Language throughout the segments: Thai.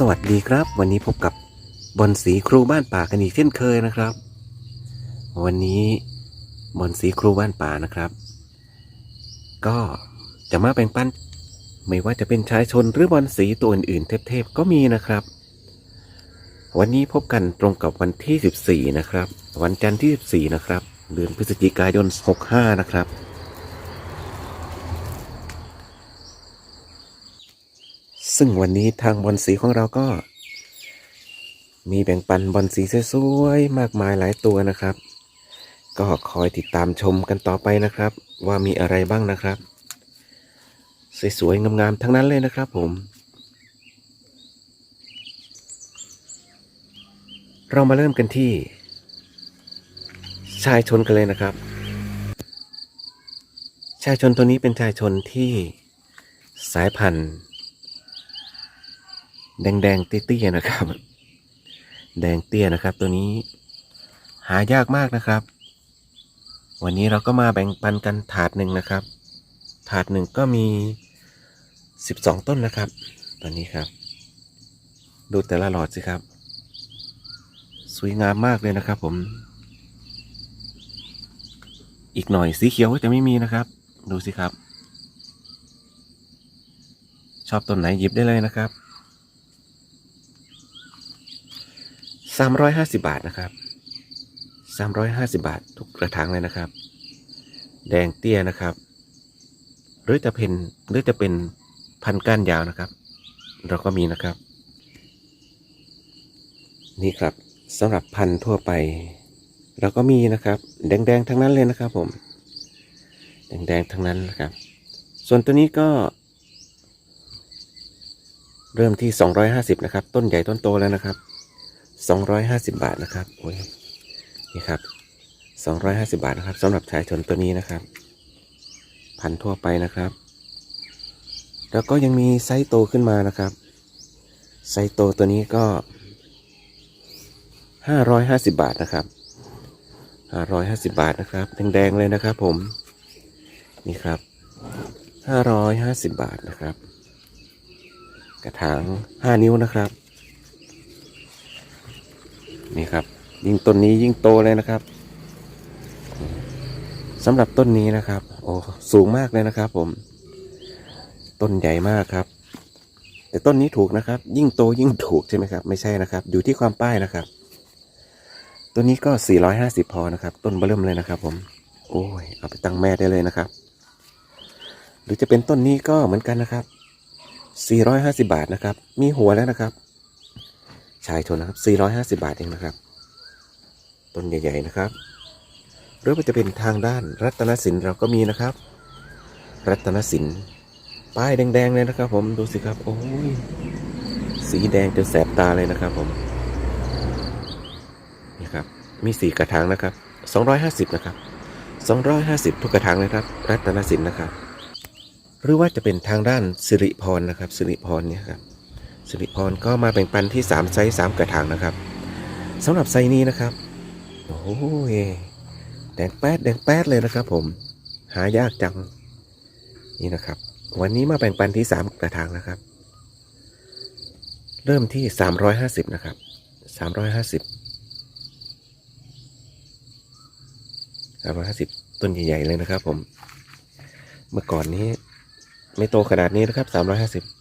สวัสดีครับ วันนี้พบกับบอลสีครูบ้านป่ากันอีกเช่นเคยนะครับ วันนี้บอลสีครูบ้านป่านะครับ ก็จะมาแบ่งปันไม่ว่าจะเป็นชายชนหรือบอลสีตัวอื่นๆเทพๆก็มีนะครับ วันนี้พบกันตรงกับวันที่ 14 นะครับ วันจันทร์ที่ 14 นะครับ เดือนพฤศจิกายน 65 นะครับ ซึ่งวันนี้ทางบอลสีของเราก็ มีแบ่งปันบอลสีสวยๆมากมายหลายตัวนะครับ ก็คอยติดตามชมกันต่อไปนะครับ ว่ามีอะไรบ้างนะครับ สวยๆงามๆทั้งนั้นเลยนะครับผม เรามาเริ่มกันที่ ชายชนกันเลยนะครับ ชายชนตัวนี้เป็นชายชนที่สายพันธุ์ แดงๆเตี้ยๆนะครับ แดงเตี้ยนะครับ ตัวนี้หายากมากนะครับ วันนี้เราก็มาแบ่งปันกันถาดหนึ่งนะครับ ถาดหนึ่งก็มีสิบสองต้นนะครับตัวนี้ครับ ดูแต่ละหลอดสิครับ สวยงามมากเลยนะครับ ผม อีกหน่อยสีเขียวก็จะไม่มีนะครับ ดูสิครับ ชอบต้นไหนหยิบได้เลยนะครับ สามร้อยห้าสิบาทนะครับสามร้อยห้าสิบาททุกกระถางเลยนะครับ แดงเตี้ยนะครับ หรือจะเป็นหรือจะเป็นพันก้านยาวนะครับ เราก็มีนะครับ นี่ครับสำหรับพันทั่วไป เราก็มีนะครับ แดงๆทั้งนั้นเลยนะครับผม แดงๆทั้งนั้นนะครับ ส่วนตัวนี้ก็เริ่มที่ 250 นะครับ ต้นใหญ่ต้นโตแล้วนะครับ 250 บาทนะครับโอ้ยนี่ครับ 250 บาทนะครับสำหรับชายชนตัวนี้นะครับ พันธุ์ทั่วไปนะครับ แล้วก็ยังมีไซส์โตขึ้นมานะครับ ไซส์โตตัวนี้ก็ 550 บาทนะครับ 550 บาทนะครับแดงๆเลยนะครับ ผมนี่ครับ 550 บาทนะครับ กระถาง 5 นิ้วนะครับ นี่ครับ ยิ่งต้นนี้ยิ่งโตเลยนะครับสำหรับต้นนี้นะครับ โอ้สูงมากเลยนะครับ ผม ต้นใหญ่มากครับ แต่ต้นนี้ถูกนะครับ ยิ่งโตยิ่งถูกใช่ไหมครับ ไม่ใช่นะครับ อยู่ที่ความป้ายนะครับตัวนี้ก็ 450 พอนะครับ ต้นเบิ่มเลยนะครับ ผม โอ้ยเอาไปตั้งแม่ได้เลยนะครับ หรือจะเป็นต้นนี้ก็เหมือนกันนะครับ 450 บาทนะครับ มีหัวแล้วนะครับ ชายชนนะครับ 450 บาทเองนะครับ ต้นใหญ่ ๆ นะครับหรือว่าจะเป็นทางด้านรัตนสินเราก็มีนะครับ รัตนสินป้ายแดงๆเลยนะครับ ผมดูสิครับ โอ้ยสีแดงจนแสบตาเลยนะครับ ผมนี่ครับมีสี่กระถางนะครับ 250 นะครับ250 ทุกกระถางเลยครับ รัตนสินนะครับ หรือว่าจะเป็นทางด้านสิริพรนะครับสิริพรเนี่ยครับ สิริพรก็มาแบ่งปันที่ 3 ไซส์3กระถางนะครับสำหรับไซส์นี้นะครับ โอ้ยแดงแป๊ดแดงแป๊ดเลยนะครับผม หายากจัง นี่นะครับ วันนี้มาแบ่งปันที่ 3 กระถางนะครับ เริ่มที่ 350 นะครับ 350 350 ต้นใหญ่ๆเลยนะครับผม เมื่อก่อนนี้ ไม่โตขนาดนี้นะครับ 350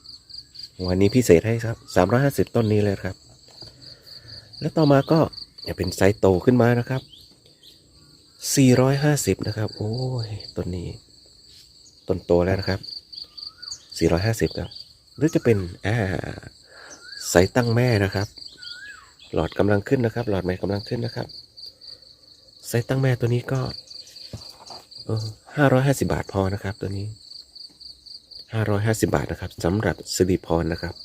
วันนี้พิเศษให้ครับ350ต้นนี้เลยครับ แล้วต่อมาก็จะเป็นไซส์โตขึ้นมานะครับ450นะครับ โอ้ยต้นนี้ ต้นโตแล้วนะครับ450ครับ หรือจะเป็นอ่าไซส์ตั้งแม่นะครับ หลอดกำลังขึ้นนะครับ หลอดใหม่กำลังขึ้นนะครับไซส์ตั้งแม่ตัวนี้ก็เออ550บาทพอนะครับ ตัวนี้ 550 บาทนะครับสำหรับสิริพรนะครับ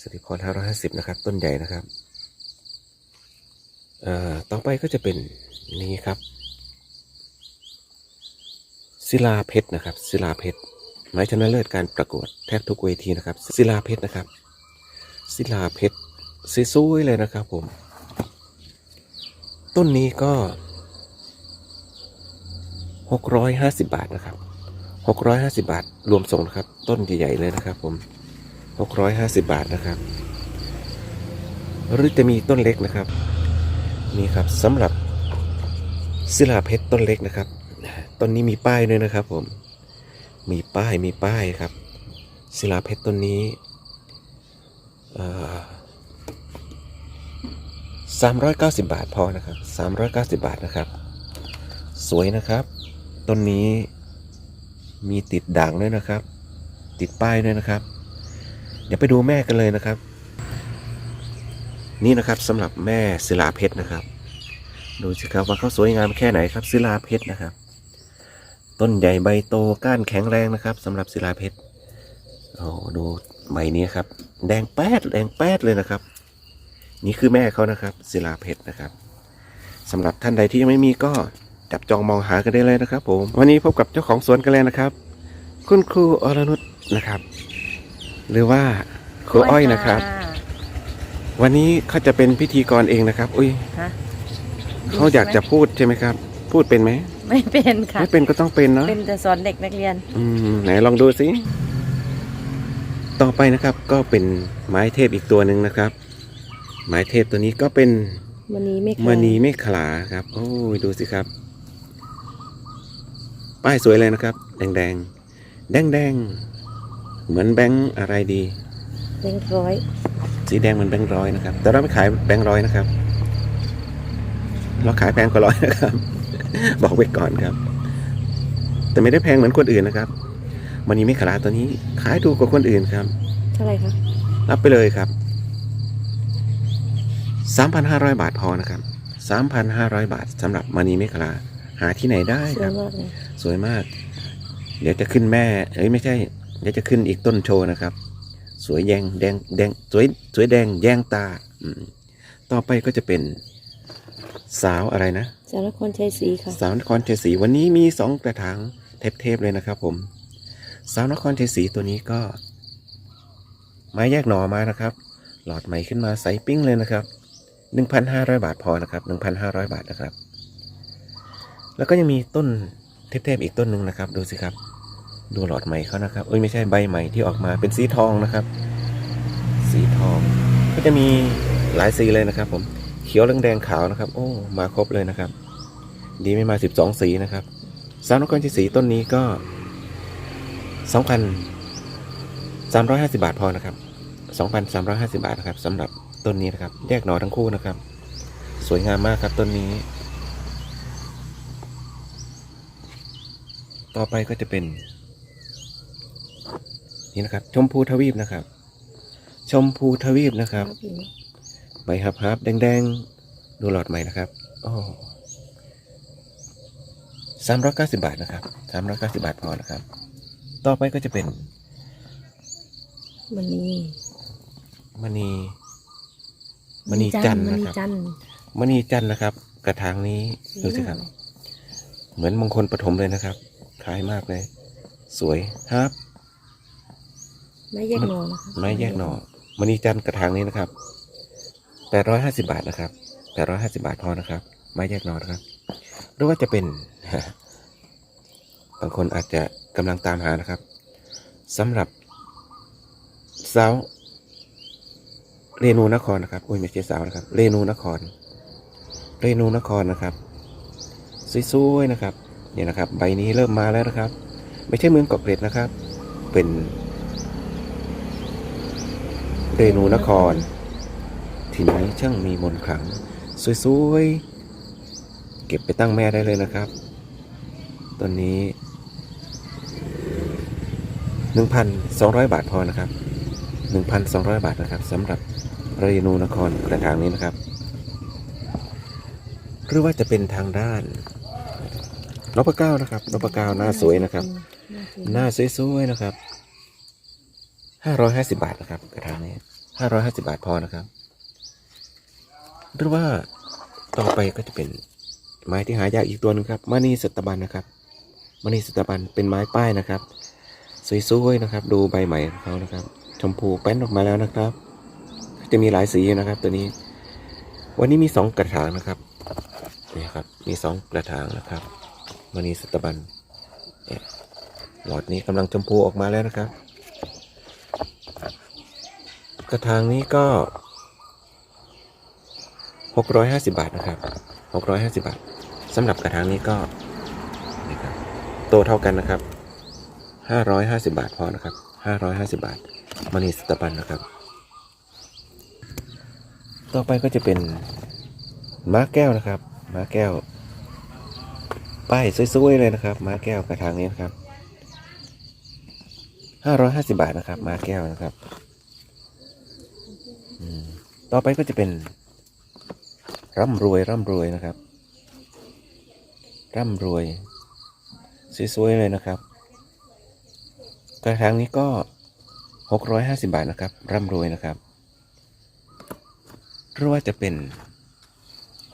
สิริพร550 นะครับ ต้นใหญ่นะครับเอ่อต่อไปก็จะเป็นนี่ครับศิลาเพชรนะครับศิลาเพชรไม้ชนะเลิศการประกวดแทบทุกเวทีนะครับศิลาเพชรนะครับศิลาเพชรสวยๆเลยนะครับผม ต้นนี้ก็ 650 บาทนะครับ 650บาท รวมส่งนะครับ ต้นใหญ่ๆเลยนะครับ ผมหกร้อยห้าสิบบาทนะครับ หรือจะมีต้นเล็กนะครับ นี่ครับสำหรับศิลาเพชรต้นเล็กนะครับต้นนี้มีป้ายด้วยนะครับ ผม มีป้ายมีป้ายครับศิลาเพชรต้นนี้สามร้อยเก้าสิบบาทพอนะครับสามร้อยเก้าสิบบาทนะครับ สวยนะครับ ต้นนี้ มีติดด่างด้วยนะครับ ติดป้ายด้วยนะครับ เดี๋ยวไปดูแม่กันเลยนะครับ นี่นะครับสำหรับแม่ศิลาเพชรนะครับ ดูสิครับว่าเขาสวยงามแค่ไหนครับศิลาเพชรนะครับ ต้นใหญ่ใบโตก้านแข็งแรงนะครับสำหรับศิลาเพชรโอ้ดูใบนี้ครับ แดงแป๊ดแดงแป๊ดเลยนะครับ นี่คือแม่เขานะครับศิลาเพชรนะครับสำหรับท่านใดที่ยังไม่มีก็ จับจองมองหากันได้เลยนะครับ ผม วันนี้พบกับเจ้าของสวนกันแล้วนะครับ คุณครูอรนุชนะครับ หรือว่าครูอ้อยนะครับ วันนี้เขาจะเป็นพิธีกรเองนะครับ อุ้ยฮะเขาอยากจะพูดใช่ไหมครับ พูดเป็นไหมไม่เป็นค่ะ ไม่เป็นก็ต้องเป็นเนาะเป็นแต่สอนเด็กนักเรียน อืมไหนลองดูสิต่อไปนะครับก็เป็นไม้เทพอีกตัวหนึ่งนะครับ ไม้เทพตัวนี้ก็เป็นวันนี้ไม่มณีเมฆขลาครับ โอ้ยดูสิครับ ป้ายสวยเลยนะครับ แดงแดงแดงแดงๆเหมือนแบงค์อะไรดีเป็นร้อย สีแดงเหมือนแบงค์ร้อยนะครับ แต่เราไม่ขายแบงค์ร้อยนะครับ เราขายแพงกว่าร้อยนะครับ บอกไว้ก่อนครับ แต่ไม่ได้แพงเหมือนคนอื่นนะครับมันนี้ไม่ขลาตัวนี้ขายถูกกว่าคนอื่นครับ เท่าไหร่คะรับไปเลยครับสามพันห้าร้อยบาทพอนะครับสามพันห้าร้อยบาทสำหรับมณีเมฆลาหาที่ไหนได้สควรัยบมากเลยสวยมาก เดี๋ยวจะขึ้นแม่เอ้ยไม่ใช่ เดี๋ยวจะขึ้นอีกต้นโชว์นะครับ สวยแยงแดงแดงสวยสวยแดงแยงตาอืมต่อไปก็จะเป็นสาวอะไรนะ สารครชัยศรีค่ะ สาวนครชัยศรีวันนี้มีสองกระถางเทพๆเลยนะครับ ผม สาวนครชัยศรีตัวนี้ก็ ไม้แยกหน่อมานะครับ หลอดใหม่ขึ้นมาใสปิ้งเลยนะครับหนึ่งพันห้าร้อยบาทพอนะครับหนึ่งพันห้าร้อยบาทนะครับ แล้วก็ยังมีต้น เทพๆอีกต้นหนึ่งนะครับ ดูสิครับ ดูหลอดใหม่เขานะครับ เอ้ยไม่ใช่ใบใหม่ที่ออกมาเป็นสีทองนะครับ สีทอง ก็จะมีหลายสีเลยนะครับผมเขียวเหลืองแดงขาวนะครับ โอ้ มาครบเลยนะครับ ดีไม่มาสิบสองสีนะครับสาวนครชัยศรีต้นนี้ก็สองพันสามร้อยห้าสิบาทพอนะครับสองพันสามร้อยห้าสิบาทนะครับสำหรับต้นนี้นะครับ แยกหน่อทั้งคู่นะครับ สวยงามมากครับต้นนี้ ต่อไปก็จะเป็น นี่นะครับ ชมพูทวีปนะครับ ชมพูทวีปนะครับใบฮับฮับแดงๆ ดูหลอดใหม่นะครับโอ้สามร้อยเก้าสิบาทนะครับสามร้อยเก้าสิบาทพอนะครับ ต่อไปก็จะเป็นวันนี้มณีมณีจันทร์มนะณีครับจันทร์มณีจันทร์นะครับ กระถางนี้ดูสิครับ เหมือนมงคลปฐมเลยนะครับค ล้ายมากเลย สวยครับไม่แยกหนอนะคะไม้แยกหน่อมณีจันทร์กระถางนี้นะครับแปดร้อยห้าสิบาทนะครับแปดร้อยห้าสิบาทพอนะครับ ไม้แยกหน่อนะครับ หรือว่าจะเป็น บางคนอาจจะกำลังตามหานะครับสำหรับสาวเรนูนครนะครับโอ้ยไม่ใช่สาวนะครับ เรนูนคร เรนูนครนะครับ สวยๆนะครับ เนี่ยนะครับ ใบนี้เริ่มมาแล้วนะครับ ไม่ใช่เมืองเกาะเกร็ดนะครับ เป็นเรนูนคร ที่นี้ช่างมีมนขลัง สวยๆ เก็บไปตั้งแม่ได้เลยนะครับต้นนี้ 1,200 บาทพอนะครับ 1,200 บาทนะครับสำหรับเรนูนครกระถางนี้นะครับ หรือว่าจะเป็นทางด้าน นพเก้านะครับนพเก้าหน้าสวยนะครับ หน้าสวยๆนะครับห้าร้อยห้าสิบาทนะครับกระถางนี้ห้าร้อยห้าสิบาทพอนะครับ หรือว่าต่อไปก็จะเป็นไม้ที่หายากอีกตัวหนึงครับมณีสตบันนะครับมณีสตบันเป็นไม้ป้ายนะครับ สวยๆนะครับ ดูใบใหม่ของเขานะครับ ชมพูแป้นออกมาแล้วนะครับ จะมีหลายสีนะครับตัวนี้ วันนี้มีสองกระถางนะครับนี่ครับ มีสองกระถางนะครับ มณีสตบันเนี่ยหลอดนี้กำลังชมพูออกมาแล้วนะครับ กระถางนี้ก็หกร้อยห้าสิบาทนะครับหกร้อยห้าสิบาทสำหรับกระถางนี้ก็นี่ครับโตเท่ากันนะครับห้าร้อยห้าสิบาทพอนะครับห้าร้อยห้าสิบาทมณีสตบันนะครับ ต่อไปก็จะเป็นม้าแก้วนะครับ ม้าแก้ว ป้ายสวยๆเลยนะครับม้าแก้วกระถางนี้นะครับห้าร้อยห้าสิบาทนะครับม้าแก้วนะครับต่อไปก็จะเป็น ร่ำรวยร่ำรวยนะครับ ร่ำรวยสวยๆเลยนะครับ กระถางนี้ก็หกร้อยห้าสิบาทนะครับ ร่ำรวยนะครับหรือว่าจะเป็น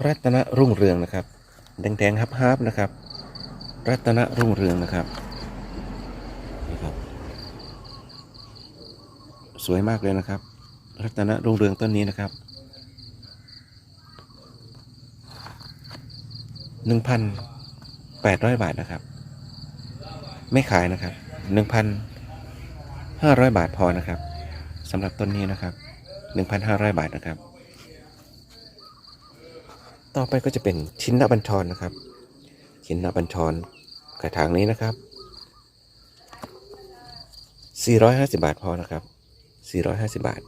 รัตนรุ่งเรืองนะครับ แดงๆฮับๆนะครับ รัตนรุ่งเรืองนะครับนี่ครับ สวยมากเลยนะครับ รัตนรุ่งเรืองต้นนี้นะครับหนึ่งพันแปดร้อยบาทนะครับ ไม่ขายนะครับหนึ่งพันห้าร้อยบาทพอนะครับสำหรับต้นนี้นะครับหนึ่งพันห้าร้อยบาทนะครับ ต่อไปก็จะเป็นชิ้นนบัญชรนะครับ ชิ้นนบัญชรกระถางนี้นะครับ 450 บาทพอนะครับ 450 บาท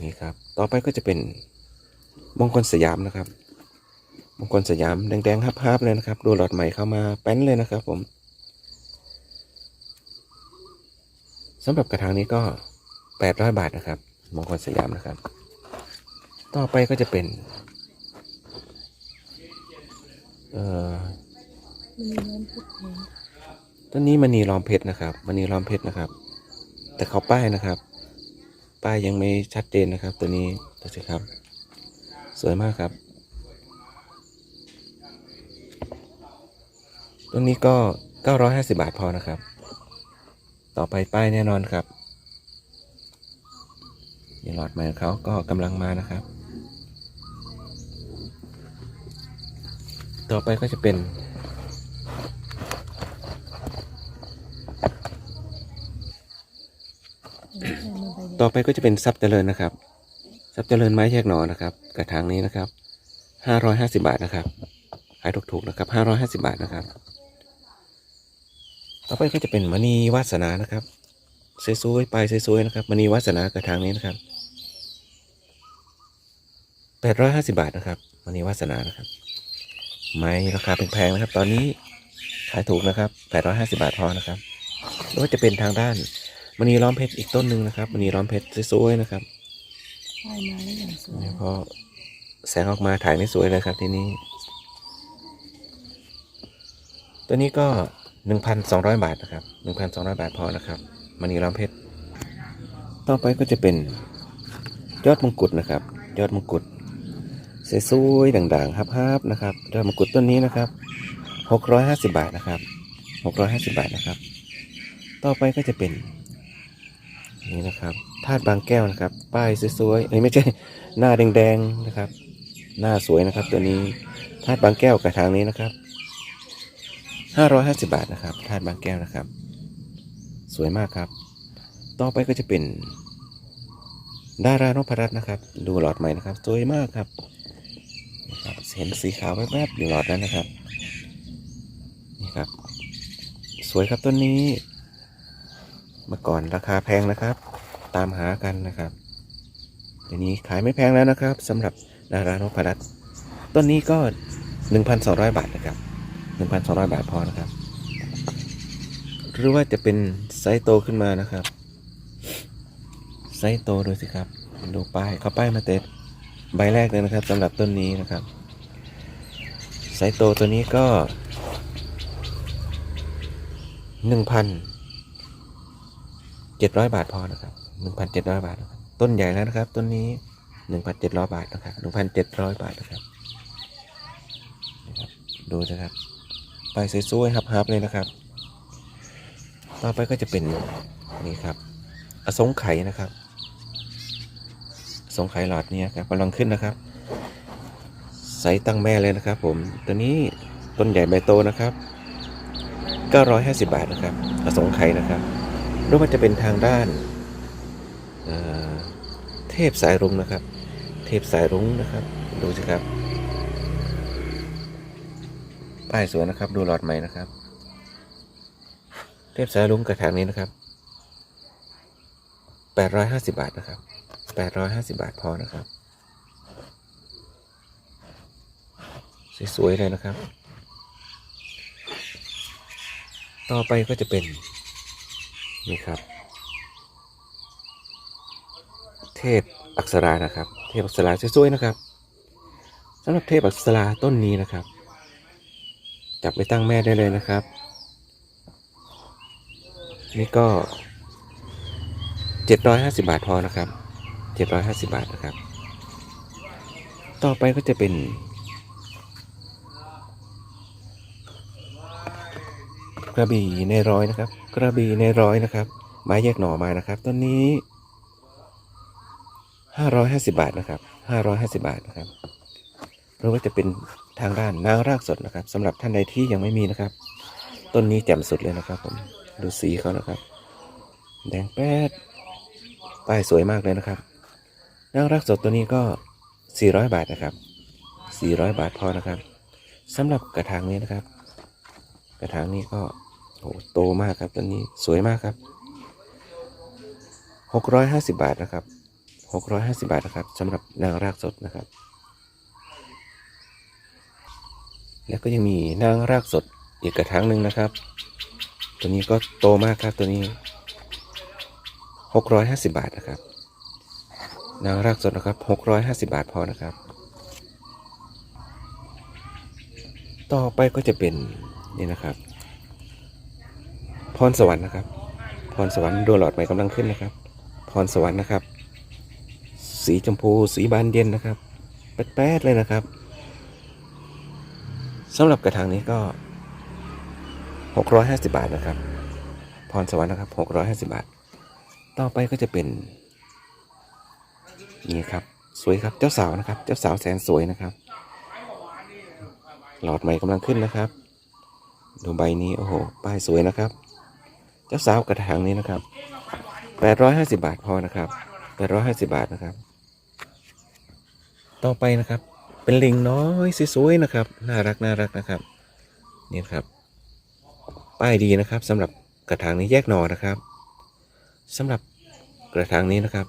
นี่ครับ ต่อไปก็จะเป็นมงคลสยามนะครับมงคลสยามแดงๆฮับๆเลยนะครับ ดูหลอดใหม่เข้ามาแป้นเลยนะครับผมสำหรับกระถางนี้ก็ 800 บาทนะครับมงคลสยามนะครับ ต่อไปก็จะเป็น เอ่อมันมีน้ำพุแพงต้นนี้มณีล้อมเพชรนะครับมณีล้อมเพชรนะครับ แต่เขาป้ายนะครับ ป้ายยังไม่ชัดเจนนะครับ ตัวนี้ดูสิครับ สวยมากครับต้นนี้ก็ 950 บาทพอนะครับ ต่อไปป้ายแน่นอนครับนี่หลอดใหม่ของเขาก็กำลังมานะครับ ต่อไปก็จะเป็น ต่อไปก็จะเป็นทรัพย์เจริญนะครับทรัพย์เจริญไม้แยกหนอนะครับ กระถางนี้นะครับห้าร้อยห้าสิบาทนะครับ ขายถูกๆนะครับห้าร้อยห้าสิบาทนะครับ ต่อไปก็จะเป็นมณีวาสนานะครับสวยๆไปสวยๆนะครับมณีวาสนากระถางนี้นะครับแปดร้อยห้าสิบาทนะครับมณีวาสนานะครับ ไม้ราคาแพงๆนะครับ ตอนนี้ขายถูกนะครับแปดร้อยห้าสิบาทพอนะครับหรือว่าจะเป็นทางด้านมณีล้อมเพชรอีกต้นหนึ่งนะครับมณีล้อมเพชรสวยๆนะครับป้ายมาแล้วอย่างสวยเนี่ยพอแสงออกมาถ่ายไม่สวยเลยครับทีนี้ตัวนี้ก็หนึ่งพันสองร้อยบาทนะครับหนึ่งพันสองร้อยบาทพอนะครับมณีล้อมเพชร ต่อไปก็จะเป็นยอดมงกุฎนะครับ ยอดมงกุฎ สวยๆด่างๆฮับๆนะครับยอดมงกุฎต้นนี้นะครับหกร้อยห้าสิบาทนะครับหกร้อยห้าสิบาทนะครับ ต่อไปก็จะเป็น นี่นะครับธาตุบางแก้วนะครับ ป้ายสวยๆเอ้ยไม่ใช่หน้าแดงๆนะครับ หน้าสวยนะครับตัวนี้ธาตุบางแก้วกระถางนี้นะครับห้าร้อยห้าสิบาทนะครับธาตุบางแก้วนะครับ สวยมากครับ ต่อไปก็จะเป็นดารานพรัตน์นะครับ ดูหลอดใหม่นะครับ สวยมากครับ เห็นสีขาวแวบๆอยู่หลอดนั้นนะครับ นี่ครับ สวยครับต้นนี้ เมื่อก่อนราคาแพงนะครับ ตามหากันนะครับเดี๋ยวนี้ขายไม่แพงแล้วนะครับสำหรับดารานพรัตต้นนี้ก็ 1,200 บาทนะครับ 1,200 บาทพอนะครับ หรือว่าจะเป็นไซส์โตขึ้นมานะครับ ไซส์โตดูสิครับ ดูป้ายเขาป้ายมาเต็ดใบแรกเลยนะครับสำหรับต้นนี้นะครับ ไซโตตัวนี้ก็1,000เจ็ดร้อยบาทพอนะครับหนึ่งพันเจ็ดร้อยบาทบต้นใหญ่แล้วนะครับ ต้นนี้หนึ่งพันเจ็ดร้อยบาทนะครับหนึ่งพันเจ็ดร้อยบาทนะครับนะครับ ดูนะครับไปสวยๆฮับๆเลยนะครับ ต่อไปก็จะเป็นนี่ครับ อสงไขยนะครับ อสงไขยหลอดเนี่ยครับกำลังขึ้นนะครับ ใส่ตั้งแม่เลยนะครับผมตัวนี้ต้นใหญ่ใบโตนะครับ 950 บาทนะครับอสงไขยนะครับหรือว่าจะเป็นทางด้านเเทพสายรุ้งนะครับ เทพสายรุ้งนะครับ ดูสิครับ ป้ายสวยนะครับ ดูหลอดใหม่นะครับ เทพสายรุ้งกระถางนี้นะครับแปดร้อยห้าสิบาทนะครับแปดร้อยห้าสิบาทพอนะครับ สวยๆเลยนะครับ ต่อไปก็จะเป็นนี่ครับ เทพอักษรานะครับ เทพอักษราสวยๆนะครับสำหรับเทพอักษราต้นนี้นะครับ จับไปตั้งแม่ได้เลยนะครับ นี่ก็ 750 บาทพอนะครับ 750 บาทนะครับ ต่อไปก็จะเป็น กระบี่ในร้อยนะครับ กระบี่ในร้อยนะครับ ไม้แยกหน่อมานะครับต้นนี้550บาทนะครับ550บาทนะครับหรือว่าจะเป็นทางด้านนางรากสดนะครับสำหรับท่านใดที่ยังไม่มีนะครับ ต้นนี้แจ่มสุดเลยนะครับผมดูสีเขานะครับ แดงแป๊ดป้ายสวยมากเลยนะครับนางรากสดตัวนี้ก็400บาทนะครับ400บาทพอนะครับสำหรับกระถางนี้นะครับ กระถางนี้ก็ อ้โตมากครับต้นนี้สวยมากครับ650บาทนะครับ650บาทนะครับสำหรับนางรากสดนะครับ แล้วก็ยังมีนางรากสดอีกกระถางหนึ่งนะครับ ตัวนี้ก็โตมากครับตัวนี้650บาทนะครับ นางรากสดนะครับ650บาทพอนะครับ ต่อไปก็จะเป็นนี่นะครับ พรสวรรค์นะครับ พรสวรรค์ดวงหลอดใหม่กำลังขึ้นนะครับ พรสวรรค์นะครับ สีชมพูสีบานเย็นนะครับ แป๊ดๆเลยนะครับสำหรับกระถางนี้ก็ 650 บาทนะครับ พรสวรรค์นะครับ 650 บาท ต่อไปก็จะเป็นนี่ครับสวยครับเจ้าสาวนะครับ เจ้าสาวแสนสวยนะครับ หลอดใหม่กำลังขึ้นนะครับ ดูใบนี้โอ้โหป้ายสวยนะครับ เจ้าสาวกระถางนี้นะครับ850บาทพอนะครับ850บาทนะครับ ต่อไปนะครับ เป็นลิงน้อยสวยๆนะครับ น่ารักน่ารักนะครับ นี่ครับ ป้ายดีนะครับสำหรับกระถางนี้แยกหน่อนะครับสำหรับกระถางนี้นะครับ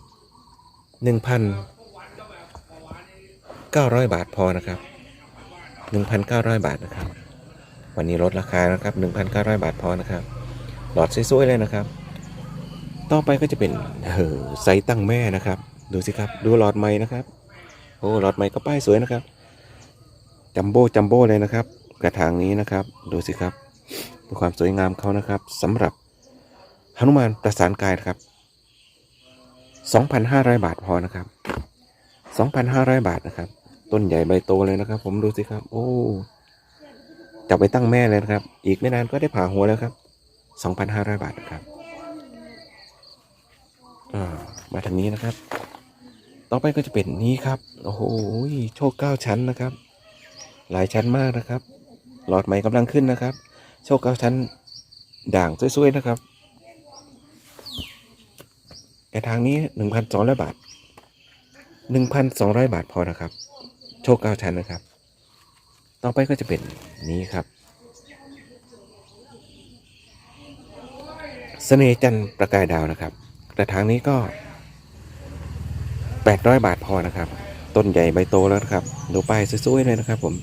1,900บาทพอนะครับ1,900บาทนะครับ วันนี้ลดราคานะครับ1,900บาทพอนะครับ หลอดสวยๆเลยนะครับ ต่อไปก็จะเป็นเออไซส์ตั้งแม่นะครับ ดูสิครับดูหลอดไม้นะครับ โอ้หลอดไม้ก็ป้ายสวยนะครับจัมโบ้จัมโบ้เลยนะครับ กระถางนี้นะครับ ดูสิครับดูความสวยงามเขานะครับสำหรับหนุมานประสานกายนะครับ 2,500 บาทพอนะครับ 2,500 บาทนะครับ ต้นใหญ่ใบโตเลยนะครับ ผมดูสิครับ โอ้จับไปตั้งแม่เลยนะครับ อีกไม่นานก็ได้ผ่าหัวแล้วครับ 2,500 บาทนะครับอ่ามาทางนี้นะครับ ต่อไปก็จะเป็นนี้ครับ โอ้โห โชคเก้าชั้นนะครับ หลายชั้นมากนะครับ หลอดใหม่กำลังขึ้นนะครับ โชคเก้าชั้น ด่างสวยๆนะครับกระทางนี้1,200บาท1,200บาทพอนะครับ โชคเก้าชั้นนะครับ ต่อไปก็จะเป็นนี้ครับ เสน่ห์จันทร์ประกายดาวนะครับ กระถางนี้ก็ 800 บาทพอนะครับ ต้นใหญ่ใบโตแล้วนะครับดูป้ายสวยๆเลยนะครับผม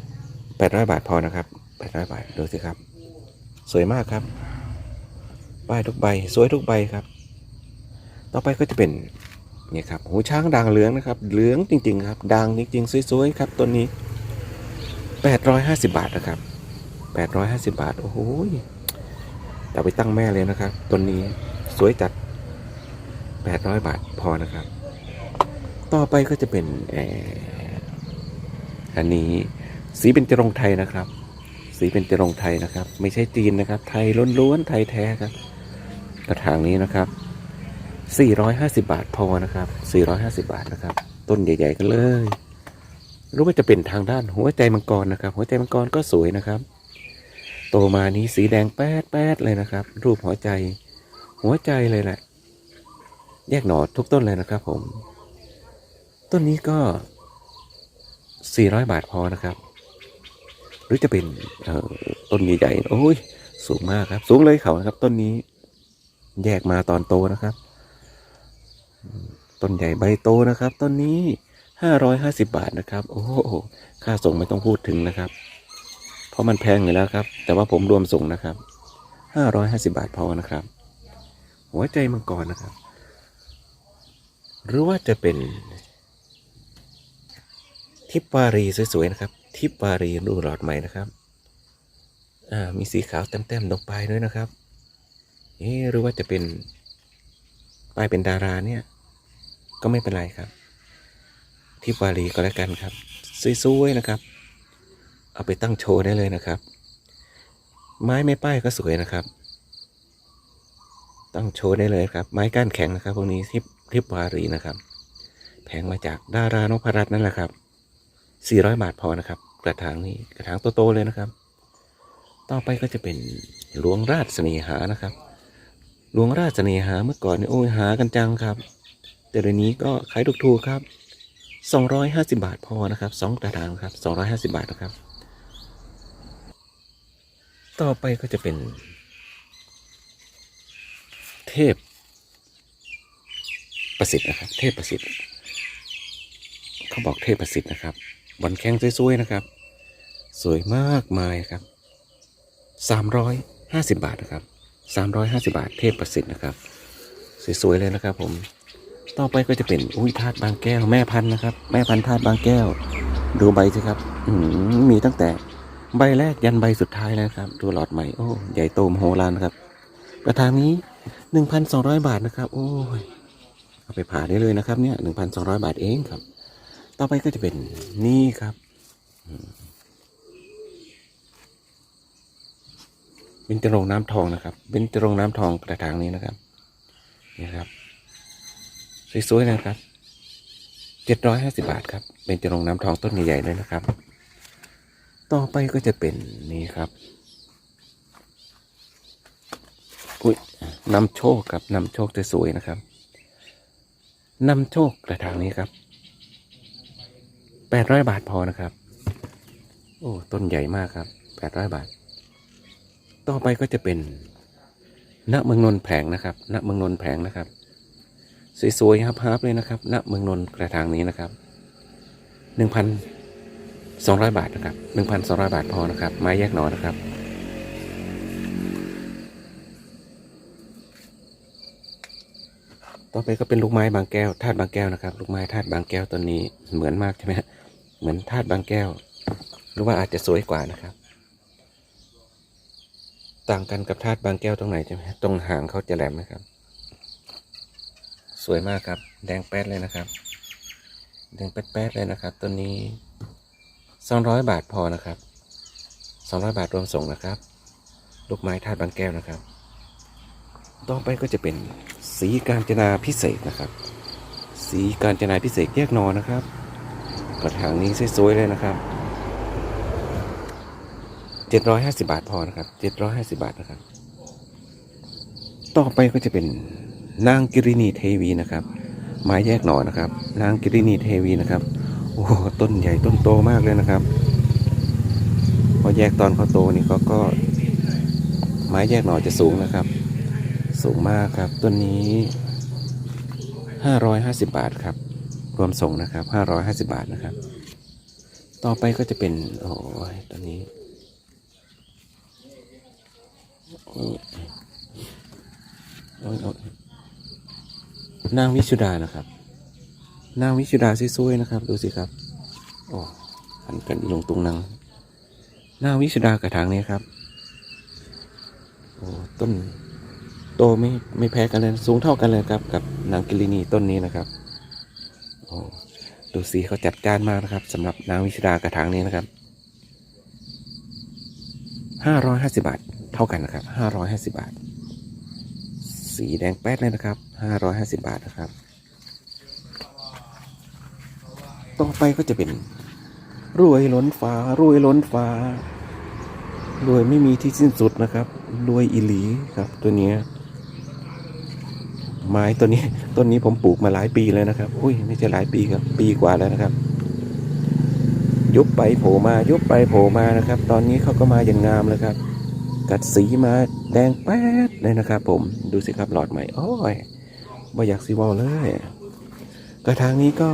800 บาทพอนะครับ 800 บาทดูสิครับ สวยมากครับ ป้ายทุกใบสวยทุกใบครับ ต่อไปก็จะเป็นนี่ครับหูช้างด่างเหลืองนะครับ เหลืองจริงๆครับด่างจริงๆสวยๆครับต้นนี้ 850 บาทนะครับ 850 บาท โอ้โห จะไปตั้งแม่เลยนะครับต้นนี้สวยจัด 800 บาทพอนะครับ ต่อไปก็จะเป็นอันนี้สีเป็นจรงไทยนะครับ สีเป็นจรงไทยนะครับ ไม่ใช่จีนนะครับ ไทยล้วนๆไทยแท้ครับ กระถางนี้นะครับ 450 บาทพอนะครับ 450 บาทนะครับ ต้นใหญ่ ๆ กันเลย รู้ว่าจะเป็นทางด้านหัวใจมังกรนะครับ หัวใจมังกรก็สวยนะครับ โตมานี้สีแดงแป๊ดแป๊ดเลยนะครับ รูปหัวใจ หัวใจเลยแหละ แยกหน่อทุกต้นเลยนะครับ ผม ต้นนี้ก็ 400 บาทพอนะครับ หรือจะเป็นต้นใหญ่ๆโอ้ยสูงมากครับ สูงเลยเขานะครับ ต้นนี้ แยกมาตอนโตนะครับ ต้นใหญ่ใบโตนะครับ ต้นนี้ 550 บาทนะครับ โอ้โหค่าส่งไม่ต้องพูดถึงนะครับ เพราะมันแพงอยู่แล้วครับ แต่ว่าผมรวมส่งนะครับ550บาทพอนะครับ หัวใจมังกรนะครับ หรือว่าจะเป็นทิปวารีสวยๆนะครับ ทิปวารีรูหลอดใหม่นะครับอ่ามีสีขาวเต็มๆตรงปลายด้วยนะครับเอ๊หรือว่าจะเป็นปลายเป็นดาราเนี่ย ก็ไม่เป็นไรครับ ทิปวารีก็แล้วกันครับ สวยๆนะครับ เอาไปตั้งโชว์ได้เลยนะครับ ไม้ไม่ป้ายก็สวยนะครับ ตั้งโชว์ได้เลยครับ ไม้ก้านแข็งนะครับ พวกนี้ทิปทิปวารีนะครับ แพงมาจากดารานพรัตน์นั่นแหละครับ400 บาทพอนะครับ กระถางนี้กระถางโตๆเลยนะครับ ต่อไปก็จะเป็นหลวงราชเสน่หานะครับ หลวงราชเสน่หาเมื่อก่อนเนี่ยโอ้ยหากันจังครับ แต่เดี๋ยวนี้ก็ขายถูกๆครับ 250 บาทพอนะครับสองกระถางครับ 250 บาทนะครับ ต่อไปก็จะเป็น เทพประสิทธิ์นะครับ เทพประสิทธิ์เขาบอกเทพประสิทธิ์นะครับบอลแข้งสวยๆนะครับ สวยมากมายครับสามร้อยห้าสิบบาทนะครับสามร้อยห้าสิบาท เทพประสิทธิ์นะครับ สวยๆเลยนะครับ ผมต่อไปก็จะเป็นอุ้ยธาตุบางแก้วแม่พันธุ์นะครับ แม่พันธุ์ธาตุบางแก้ว ดูใบสิครับ อืมมีตั้งแต่ ใบแรกยันใบสุดท้ายเลยนะครับดูหลอดใหม่โอ้ใหญ่โตมโหฬารครับกระถางนี้หนึ่งพันสองร้อยบาทนะครับ โอ้ยเอาไปผ่าได้เลยนะครับเนี่ยหนึ่งพันสองร้อยบาทเองครับ ต่อไปก็จะเป็นนี่ครับเป็นจรงน้ำทองนะครับ เป็นจรงน้ำทองกระถางนี้นะครับนี่ครับสวยๆนะครับเจ็ดร้อยห้าสิบาทครับเป็นจรงน้ำทองต้นใหญ่ๆเลยนะครับ ต่อไปก็จะเป็นนี่ครับ อุ้ยนำโชคครับนำโชคจะสวยนะครับนำโชคกระถางนี้ครับแปดร้อยบาทพอนะครับ โอ้ ต้นใหญ่มากครับแปดร้อยบาท ต่อไปก็จะเป็นณเมืองนนแผงนะครับณเมืองนนแผงนะครับ สวยๆฮับๆเลยนะครับณเมืองนนกระถางนี้นะครับหนึ่งพัน สองร้อยบาทนะครับหนึ่งพันสองร้อยบาทพอนะครับ ไม้แยกหนอนะครับ ต่อไปก็เป็นลูกไม้บางแก้วธาตุบางแก้วนะครับ ลูกไม้ธาตุบางแก้วตัวนี้เหมือนมากใช่ไหมฮะ เหมือนธาตุบางแก้ว หรือว่าอาจจะสวยกว่านะครับ ต่างกันกับธาตุบางแก้วตรงไหนใช่ไหมตรงหางเขาจะแหลมนะครับ สวยมากครับ แดงแป๊ดเลยนะครับ แดงแป๊ดๆเลยนะครับ ตัวนี้ สองร้อยบาทพอนะครับสองร้อยบาทรวมส่งนะครับ ลูกไม้ธาตุบางแก้วนะครับ ต่อไปก็จะเป็นสีการจนาพิเศษนะครับ สีการจนาพิเศษแยกนอนะครับ กระถางนี้สวยๆเลยนะครับเจ็ดร้อยห้าสิบาทพอนะครับเจ็ดร้อยห้าสิบาทนะครับ ต่อไปก็จะเป็นนางกิรินีเทวีนะครับ ไม้แยกหนอนะครับ นางกิรินีเทวีนะครับ โอ้ต้นใหญ่ต้นโตมากเลยนะครับ พอแยกตอนเขาโตนี่เขาก็ไม้แยกหน่อจะสูงนะครับ สูงมากครับต้นนี้ห้าร้อยห้าสิบาทครับ รวมส่งนะครับห้าร้อยห้าสิบาทนะครับ ต่อไปก็จะเป็นโอ้ยต้นนี้โอ้ยโอ้ยนางวิชุดานะครับ นางวิชุดาสวยๆนะครับ ดูสิครับโอ้หันกันลงตรงนางนางวิชุดากระถางนี้ครับโอ้ต้นโตไม่ไม่แพ้กันเลยสูงเท่ากันเลยครับ กับนางกิลินีต้นนี้นะครับโอ้ดูสีเขาจัดการมากนะครับสำหรับนางวิชดากระถางนี้นะครับห้าร้อยห้าสิบาทเท่ากันนะครับห้าร้อยห้าสิบาท สีแดงแป๊ดเลยนะครับห้าร้อยห้าสิบาทนะครับ ต่อไปก็จะเป็น รวยล้นฟ้ารวยล้นฟ้ารวยไม่มีที่สิ้นสุดนะครับรวยอิหลีครับตัวเนี้ยไม้ต้นนี้ต้นนี้ผมปลูกมาหลายปีแล้วนะครับ อุ้ยไม่ใช่หลายปีครับ ปีกว่าแล้วนะครับ ยุบไปโผล่มายุบไปโผล่มานะครับ ตอนนี้เขาก็มาอย่างงามเลยครับ กัดสีมาแดงแป๊ดเลยนะครับ ผมดูสิครับหลอดใหม่โอ้ยบ่อยากซีวอลเลยกระถางนี้ก็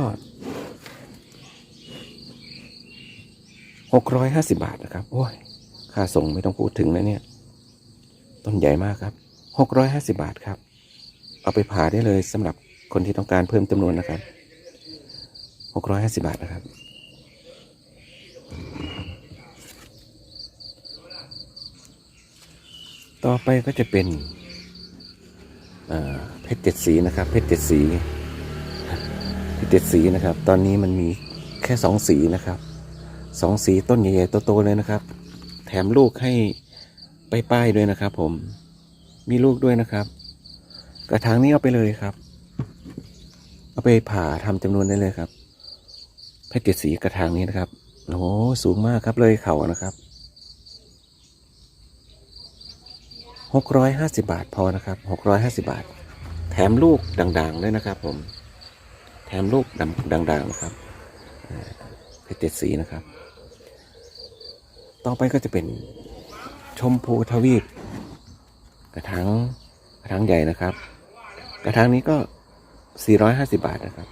หกร้อยห้าสิบาทนะครับ โอ้ย ค่าส่งไม่ต้องพูดถึงนะเนี่ย ต้นใหญ่มากครับหกร้อยห้าสิบาทครับ เอาไปผ่าได้เลยสำหรับคนที่ต้องการเพิ่มจำนวนนะครับหกร้อยห้าสิบาทนะครับต่อไปก็จะเป็นอ่าเพชรเจ็ดสีนะครับ เพชรเจ็ดสีเพชรเจ็ดสีนะครับ ตอนนี้มันมีแค่สองสีนะครับ สองสีต้นใหญ่ๆโตๆเลยนะครับ แถมลูกให้ไปป้ายด้วยนะครับ ผมมีลูกด้วยนะครับ กระถางนี้เอาไปเลยครับ เอาไปผ่าทำจำนวนได้เลยครับเพชรเกจสีกระถางนี้นะครับโอ้โหสูงมากครับเลยเข่านะครับหกร้อยห้าสิบาทพอนะครับหกร้อยห้าสิบาท แถมลูกด่างๆด้วยนะครับ ผม แถมลูกดำด่างๆนะครับเพชรเจ็ดสีนะครับ ต่อไปก็จะเป็นชมพูทวีป กระถางกระถางใหญ่นะครับ กระถางนี้ก็ 450 บาทนะครับ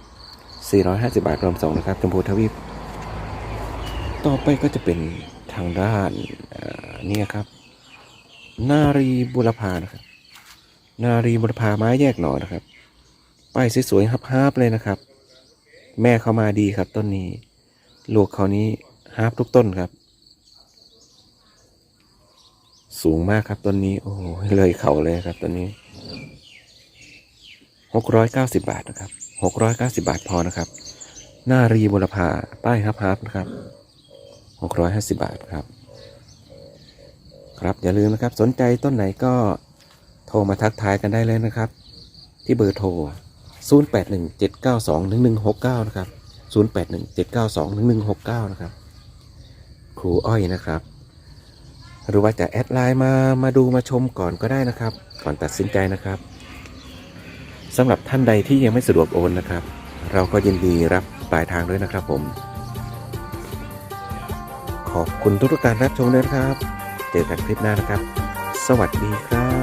450 บาทรวมส่งนะครับ ชมพูทวีป ต่อไปก็จะเป็นทางด้านนี่ครับ นารีบุรพานะครับ นารีบุรพาไม้แยกหน่อนะครับป้ายสวยๆฮับๆเลยนะครับ แม่เขามาดีครับต้นนี้ ลูกเขานี้ฮับทุกต้นครับ สูงมากครับต้นนี้ โอ้เลยเขาเลยครับต้นนี้หกร้อยเก้าสิบาทนะครับหกร้อยเก้าสิบาทพอนะครับ หน้ารีบุรพาป้ายฮับฮับนะครับหกร้อยห้าสิบาทครับ ครับอย่าลืมนะครับ สนใจต้นไหนก็โทรมาทักทายกันได้เลยนะครับ ที่เบอร์โทร0817921169 นะครับ 0817921169 นะครับ ครูอ้อยนะครับ หรือว่าจะแอดไลน์มามาดูมาชมก่อนก็ได้นะครับ ก่อนตัดสินใจนะครับสำหรับท่านใดที่ยังไม่สะดวกโอนนะครับ เราก็ยินดีรับปลายทางด้วยนะครับผม ขอบคุณทุกๆการรับชมด้วยนะครับ เจอกันคลิปหน้านะครับ สวัสดีครับ